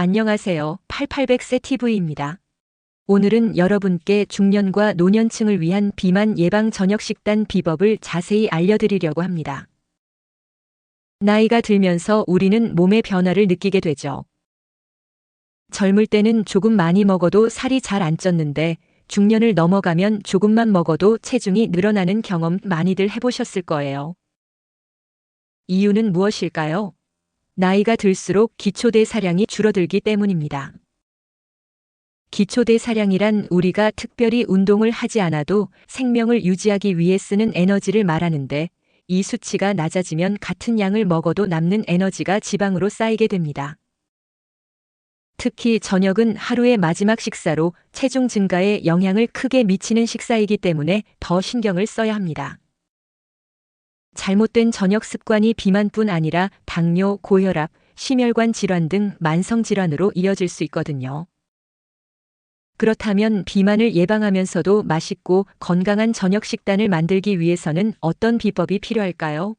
안녕하세요. 8800세 TV입니다. 오늘은 여러분께 중년과 노년층을 위한 비만 예방 저녁 식단 비법을 자세히 알려드리려고 합니다. 나이가 들면서 우리는 몸의 변화를 느끼게 되죠. 젊을 때는 조금 많이 먹어도 살이 잘 안 쪘는데 중년을 넘어가면 조금만 먹어도 체중이 늘어나는 경험 많이들 해보셨을 거예요. 이유는 무엇일까요? 나이가 들수록 기초대 사량이 줄어들기 때문입니다. 기초대 사량이란 우리가 특별히 운동을 하지 않아도 생명을 유지하기 위해 쓰는 에너지를 말하는데 이 수치가 낮아지면 같은 양을 먹어도 남는 에너지가 지방으로 쌓이게 됩니다. 특히 저녁은 하루의 마지막 식사로 체중 증가에 영향을 크게 미치는 식사이기 때문에 더 신경을 써야 합니다. 잘못된 저녁 습관이 비만뿐 아니라 당뇨, 고혈압, 심혈관 질환 등 만성 질환으로 이어질 수 있거든요. 그렇다면 비만을 예방하면서도 맛있고 건강한 저녁 식단을 만들기 위해서는 어떤 비법이 필요할까요?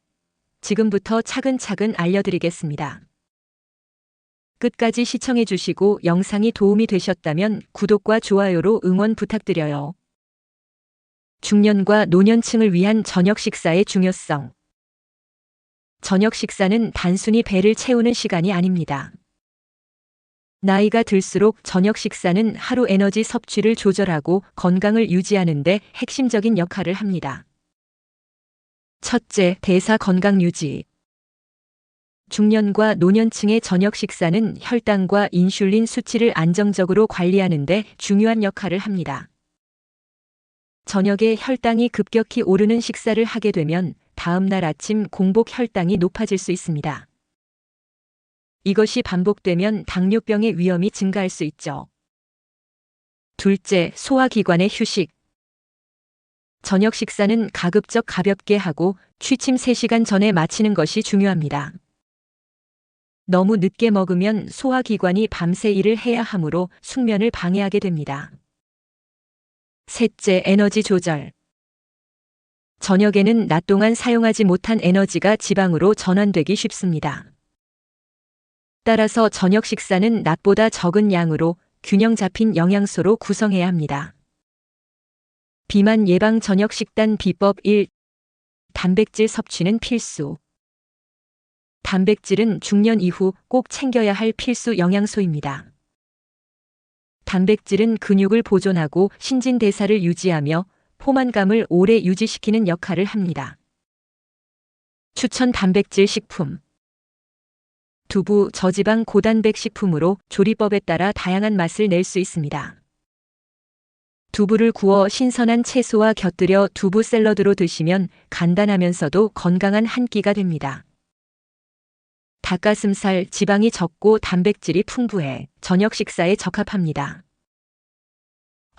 지금부터 차근차근 알려드리겠습니다. 끝까지 시청해 주시고 영상이 도움이 되셨다면 구독과 좋아요로 응원 부탁드려요. 중년과 노년층을 위한 저녁 식사의 중요성. 저녁 식사는 단순히 배를 채우는 시간이 아닙니다. 나이가 들수록 저녁 식사는 하루 에너지 섭취를 조절하고 건강을 유지하는 데 핵심적인 역할을 합니다. 첫째, 대사 건강 유지. 중년과 노년층의 저녁 식사는 혈당과 인슐린 수치를 안정적으로 관리하는 데 중요한 역할을 합니다. 저녁에 혈당이 급격히 오르는 식사를 하게 되면 다음 날 아침 공복 혈당이 높아질 수 있습니다. 이것이 반복되면 당뇨병의 위험이 증가할 수 있죠. 둘째, 소화기관의 휴식. 저녁 식사는 가급적 가볍게 하고 취침 3시간 전에 마치는 것이 중요합니다. 너무 늦게 먹으면 소화기관이 밤새 일을 해야 하므로 숙면을 방해하게 됩니다. 셋째, 에너지 조절. 저녁에는 낮 동안 사용하지 못한 에너지가 지방으로 전환되기 쉽습니다. 따라서 저녁 식사는 낮보다 적은 양으로 균형 잡힌 영양소로 구성해야 합니다. 비만 예방 저녁 식단 비법 1. 단백질 섭취는 필수. 단백질은 중년 이후 꼭 챙겨야 할 필수 영양소입니다. 단백질은 근육을 보존하고 신진대사를 유지하며 포만감을 오래 유지시키는 역할을 합니다. 추천 단백질 식품 두부, 저지방 고단백 식품으로 조리법에 따라 다양한 맛을 낼 수 있습니다. 두부를 구워 신선한 채소와 곁들여 두부 샐러드로 드시면 간단하면서도 건강한 한 끼가 됩니다. 닭가슴살 지방이 적고 단백질이 풍부해 저녁 식사에 적합합니다.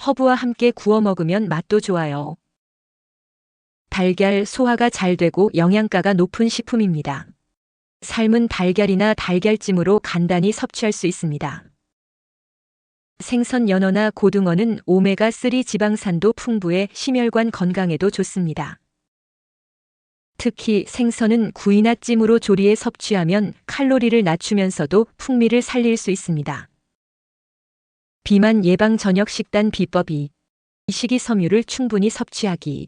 허브와 함께 구워 먹으면 맛도 좋아요. 달걀 소화가 잘 되고 영양가가 높은 식품입니다. 삶은 달걀이나 달걀찜으로 간단히 섭취할 수 있습니다. 생선 연어나 고등어는 오메가3 지방산도 풍부해 심혈관 건강에도 좋습니다. 특히 생선은 구이나 찜으로 조리해 섭취하면 칼로리를 낮추면서도 풍미를 살릴 수 있습니다. 비만 예방 저녁 식단 비법이 식이섬유를 충분히 섭취하기.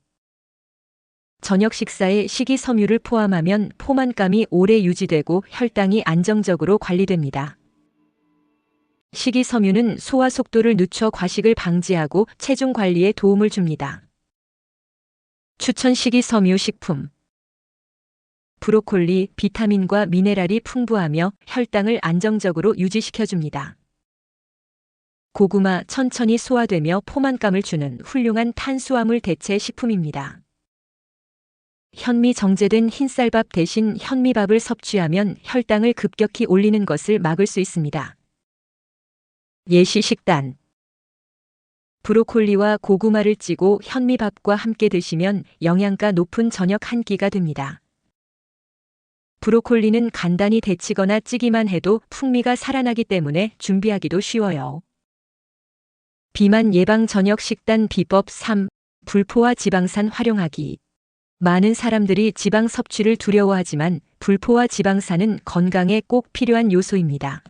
저녁 식사에 식이섬유를 포함하면 포만감이 오래 유지되고 혈당이 안정적으로 관리됩니다. 식이섬유는 소화 속도를 늦춰 과식을 방지하고 체중 관리에 도움을 줍니다. 추천 식이섬유 식품 브로콜리, 비타민과 미네랄이 풍부하며 혈당을 안정적으로 유지시켜줍니다. 고구마 천천히 소화되며 포만감을 주는 훌륭한 탄수화물 대체 식품입니다. 현미 정제된 흰쌀밥 대신 현미밥을 섭취하면 혈당을 급격히 올리는 것을 막을 수 있습니다. 예시 식단 브로콜리와 고구마를 찌고 현미밥과 함께 드시면 영양가 높은 저녁 한 끼가 됩니다. 브로콜리는 간단히 데치거나 찌기만 해도 풍미가 살아나기 때문에 준비하기도 쉬워요. 비만 예방 저녁 식단 비법 3. 불포화 지방산 활용하기. 많은 사람들이 지방 섭취를 두려워하지만 불포화 지방산은 건강에 꼭 필요한 요소입니다.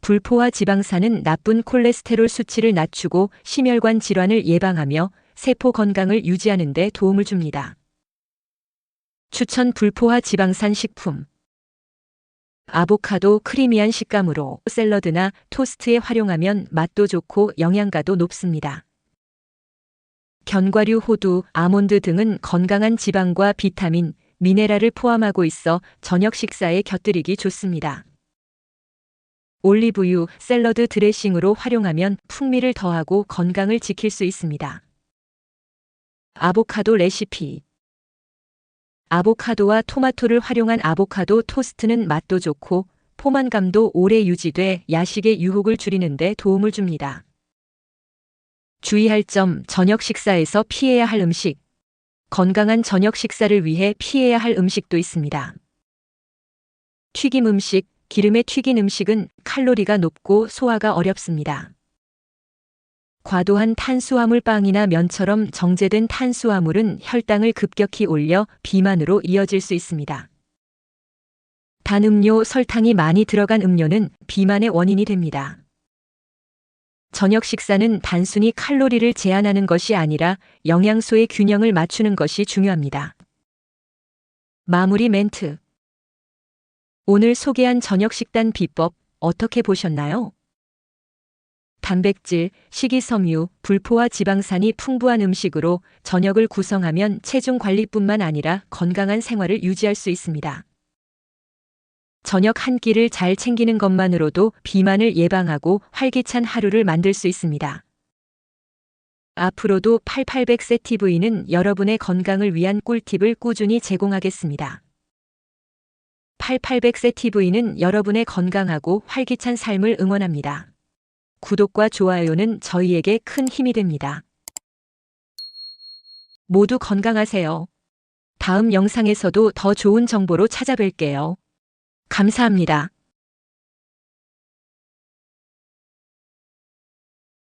불포화 지방산은 나쁜 콜레스테롤 수치를 낮추고 심혈관 질환을 예방하며 세포 건강을 유지하는 데 도움을 줍니다. 추천 불포화 지방산 식품 아보카도 크리미한 식감으로 샐러드나 토스트에 활용하면 맛도 좋고 영양가도 높습니다. 견과류, 호두, 아몬드 등은 건강한 지방과 비타민, 미네랄을 포함하고 있어 저녁 식사에 곁들이기 좋습니다. 올리브유, 샐러드 드레싱으로 활용하면 풍미를 더하고 건강을 지킬 수 있습니다. 아보카도 레시피 아보카도와 토마토를 활용한 아보카도 토스트는 맛도 좋고 포만감도 오래 유지돼 야식의 유혹을 줄이는 데 도움을 줍니다. 주의할 점 저녁 식사에서 피해야 할 음식 건강한 저녁 식사를 위해 피해야 할 음식도 있습니다. 튀김 음식, 기름에 튀긴 음식은 칼로리가 높고 소화가 어렵습니다. 과도한 탄수화물 빵이나 면처럼 정제된 탄수화물은 혈당을 급격히 올려 비만으로 이어질 수 있습니다. 단 음료, 설탕이 많이 들어간 음료는 비만의 원인이 됩니다. 저녁 식사는 단순히 칼로리를 제한하는 것이 아니라 영양소의 균형을 맞추는 것이 중요합니다. 마무리 멘트. 오늘 소개한 저녁 식단 비법 어떻게 보셨나요? 단백질, 식이섬유, 불포화 지방산이 풍부한 음식으로 저녁을 구성하면 체중 관리뿐만 아니라 건강한 생활을 유지할 수 있습니다. 저녁 한 끼를 잘 챙기는 것만으로도 비만을 예방하고 활기찬 하루를 만들 수 있습니다. 앞으로도 8800 세티브이는 여러분의 건강을 위한 꿀팁을 꾸준히 제공하겠습니다. 8800 세티브이는 여러분의 건강하고 활기찬 삶을 응원합니다. 구독과 좋아요는 저희에게 큰 힘이 됩니다. 모두 건강하세요. 다음 영상에서도 더 좋은 정보로 찾아뵐게요. 감사합니다.